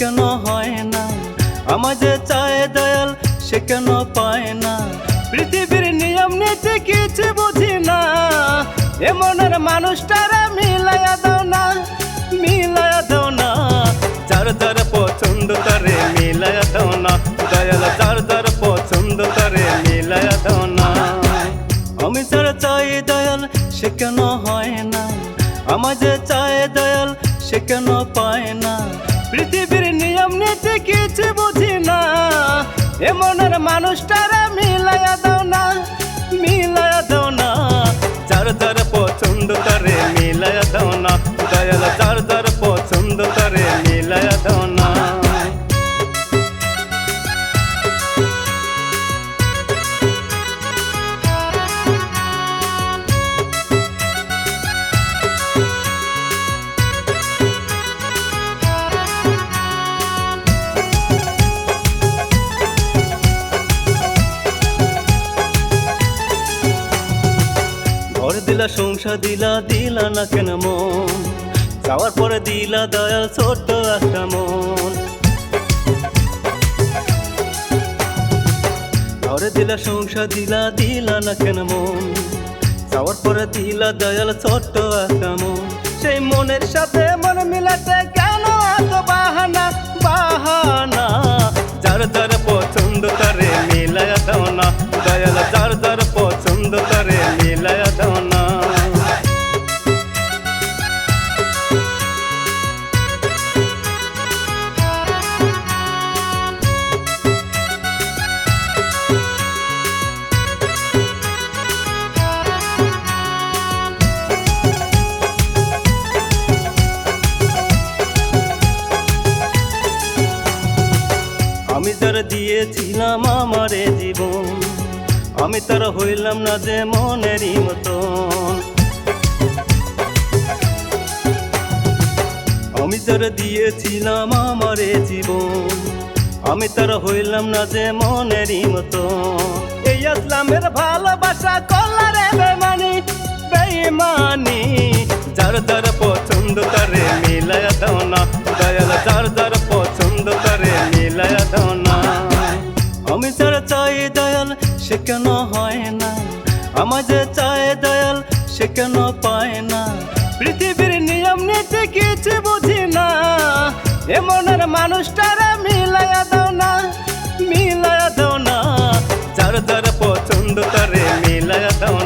কেন হয় না? আমার যে চায় দয়াল, সে কেন পায় না? পৃথিবীর নিয়ম, নীতি কিছু বুঝি না। এমনের মানুষটারা মিলাইয়া দাও না, মিলাইয়া দাও না। যার যার পছন্দ তারে মিলাইয়া দাও না। দয়াল, যার যার পছন্দ তারে মিলাইয়া দাও না। আমি যারা চাই দয়াল, সে কেন হয় না? আমার যে চায় দয়াল, সে কেন পায় না? পৃথিবীর নিয়ম নীতি কিছু বুঝি না। এমনের মানুষটারা ঘর দিলা, সংসার দিলা দিলা না কেন মন? যাওয়ার পরে দিলা দয়াল ছোট্ট একটা মন। ঘরে দিলা, সংসার দিলা দিলা না কেন মন? যাওয়ার পরে দিলা দয়াল ছোট্ট একটা মন। সেই মনের সাথে মন মিলাতে কেন এত বাহানা? বাহানা। যার যার পছন্দ তারে মিলায়া না। দয়াল তার দিয়েছিলাম আমারে জীবন। আমি তার হইলাম না যে মনেরই মতন। আমি তার দিয়েছিলাম আমারে জীবন। আমি তার হইলাম না যে মনেরই মতন। এই আসলামের ভালোবাসা আমি যার চাই দয়াল, সে কেন হয় না? আমার যে চাই দয়াল, সে কেন পায় না? পৃথিবীর নিয়ম, নীতি কিছু বুঝি না। এমন আর মানুষটারা মিলায়া দাও না মিলায়া দাও না। যার যার পছন্দ তারে মিলায়া দাও